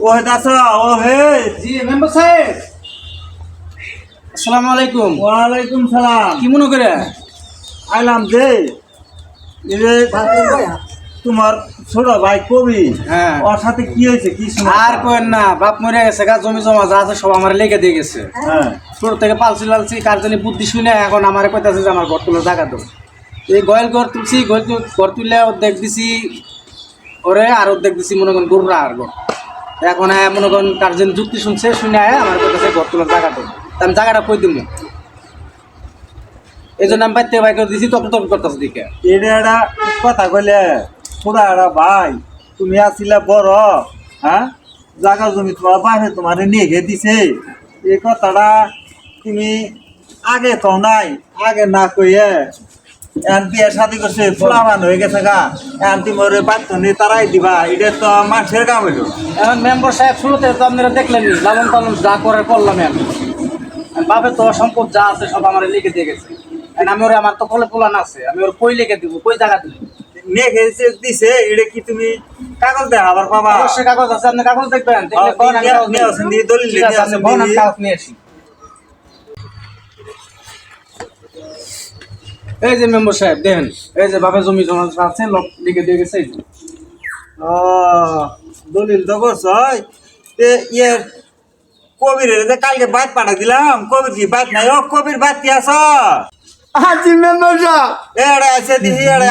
দাসা জি member সাহেব। আসসালামু আলাইকুম। ওয়ালাইকুম সালাম। কি মনে করে? আইলাম যে এই যে তোমার ছোট ভাই কবি হ্যাঁ। ওর সাথে কি হয়েছে কি শোনা আর কোয়েন না বাপ মরে গেছে গা জমি জমা যা আছে সব আমার লেগে দিয়ে গেছে। হ্যাঁ। ছোট থেকে পালছি লালছি কার জানি বুদ্ধি শুনে এখন আমার কইতাছে যে আমার ঘর তুলে জায়গা দাও। এই গয়েল ঘর তুলছি গয়েল তু- ঘর তুললে অর্ধেক দিছি ওরে আর অর্ধেক দিছি মনে করেন গরুরা আর ঘর। এখন মনে করেন কার যেন যুক্তি শুনছে, শুনে আয়া আমার কইতাছে ঘর তুলে জায়গা তা আমি জায়গাটা কই দিব এই জন্য আমি বাইতে বাইকে দিছি তপ তপ করতেছে দিকে। এটা কথা কইলে ছোট একটা ভাই, তুমি আসিলে বড় হ্যাঁ? জায়গা জমি তোমার বাইরে তোমার নিয়ে দিছে। এই কথাটা তুমি আগে কও নাই, আগে না কইয়ে এখন বিয়ে শাদি করছে ফুলাবান হয়ে গেছে গা। এখন তুমি ওরে বাধ্য নিয়ে তারাই দিবা এটা তো মানুষের কাম হইল। এখন মেম্বার সাহেব শুরুতে তো আপনারা দেখলেন লালন পালন যা করে করলাম আমি। বাপের তো সম্পদ যা আছে সব আমার লিখে দিয়ে গেছে। আমি ওরে আমার তো কলে পোলান আছে আমি ওর কই লিখে দিব কই জায়গা দিব? নিয়ে গেছে দিছে এটা কি তুমি কাগজ দেয় আবার পাবা? অবশ্যই কাগজ আছে আপনি কাগজ দেখবেন দেখলে কোন দলিল আছে, দিয়ে- কাগজ নিয়ে আসি। এই যে মেম্বার সাহেব দেখেন এই যে বাপের জমি জমা আছে লোক লিখে দিয়ে গেছে এই যে। ও দলিল তো করছ ইয়ে কবির যে কালকে বাদ পাঠা দিলাম কবির কি বাদ নাই? ও কবির বাদ কি আস হাজি মেম্বার সাহেব। এড়ে আছে দিহি এড়ে।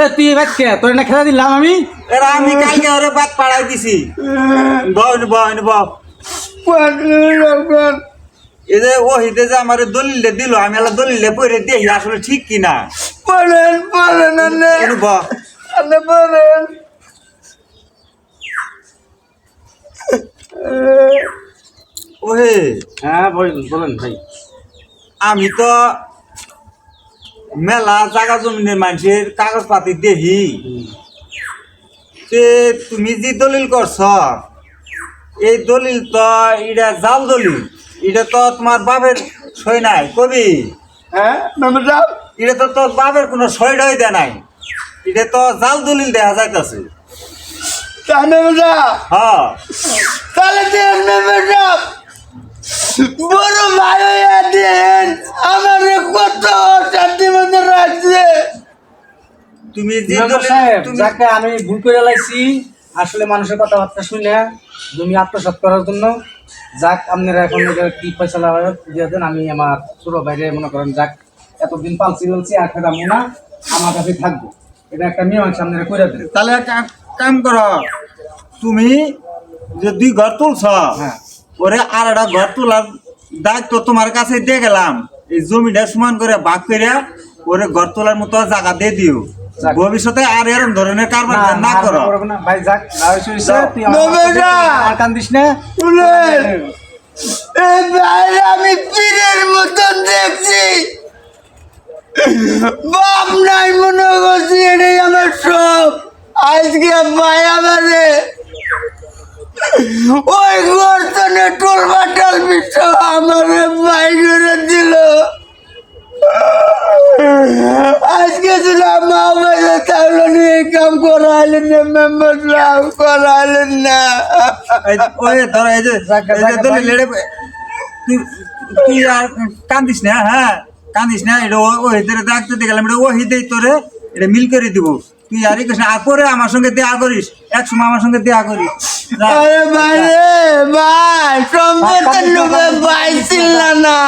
এ তুই এবার কে? তোর না খেলা দিলাম আমি? এরা আমি কালকে ওরে বাদ পাড়াই দিছি। বল বল বল। এই যে ও হিতে যে আমার দলিল দিল আমি এলা দলিল পরে দেখি আসলে ঠিক কিনা? বলেন বলেন আনে বলেন। ওহে। হ্যাঁ বলেন বলেন ভাই। আমি তো মেলা জাগা জমিনের মানুষের কাগজপাতি দেখি। তুমি যে দলিল করছ এই দলিল তো এটা জাল দলিল। এটা তো তোমার বাপের সই নাই কবি। হ্যাঁ মেম্বার সাহেব এটা তো তোর বাপের কোনো সই ডই দেয় নাই। এটা তো জাল দলিল দেখা যাইতেছে। তাই মেম্বার সাহেব হ্যাঁ। তাহলে দেন মেম্বার সাহেব বড় ভাই হইয়া দেন আমার কত শান্তি মধ্যে রাখছে। তুমি যে মেম্বার দলিল তুমি যাকে আমি ভুল করে লাইছি আসলে মানুষের কথাবার্তা শুনে জমি আত্মসাৎ করার জন্য যাক আপনারা এখন কি ফয়সলা হয় দিয়ে দেন আমি আমার ছোট ভাইরে মনে করেন যাক এতদিন পালছি বলছি আর ফেরা মোনা আমার কাছে থাকব। এটা একটা মীমাংসা আপনারা করে দেন। তাহলে কাম- করো তুমি যে দুই ঘর তুলছ হ্যাঁ। ওরে আর একটা ঘর তোলার দায়িত্ব তোমার কাছে দিয়ে গেলাম। এই জমিটা সমান করে ভাগ করে ওরে ঘর তোলার মতো জায়গা দিয়ে দিও। ভবিষ্যতে আর এরকম ধরনের কারবার না, করো। ভাই যাক না হয়েছে হয়েছে, আমার বাবা কথা যা। বলবি, আমার কান দিস না। ভাই আমি পীরের মতন দেখছি। বাপ নাই মনে করছি এটাই আমার সব। আজকে ভাই আমারে ওই গর্তনে টোল বাটাল বিশ্ব আমারে ভাই করে দিল আজকে যদি মা বাবা তাহলে নিয়ে এই কাম না। মেম্বার না ওই এই যে দলিল ভাই। তুই তুই আর কান্দিস না হ্যাঁ? কান্দিস না এটা ও হিতে ডাকতে দিয়ে গেলাম এটা ও হিতেই তোরে এটা মিল করে দিব। তুই আর কৃষ্ণ আর পরে আমার সঙ্গে দেয়া করিস এক সময় আমার সঙ্গে দেয়া করিস। আরে ভাই রে ভাই সম্পর্কের লোকে ভাই ছিল না।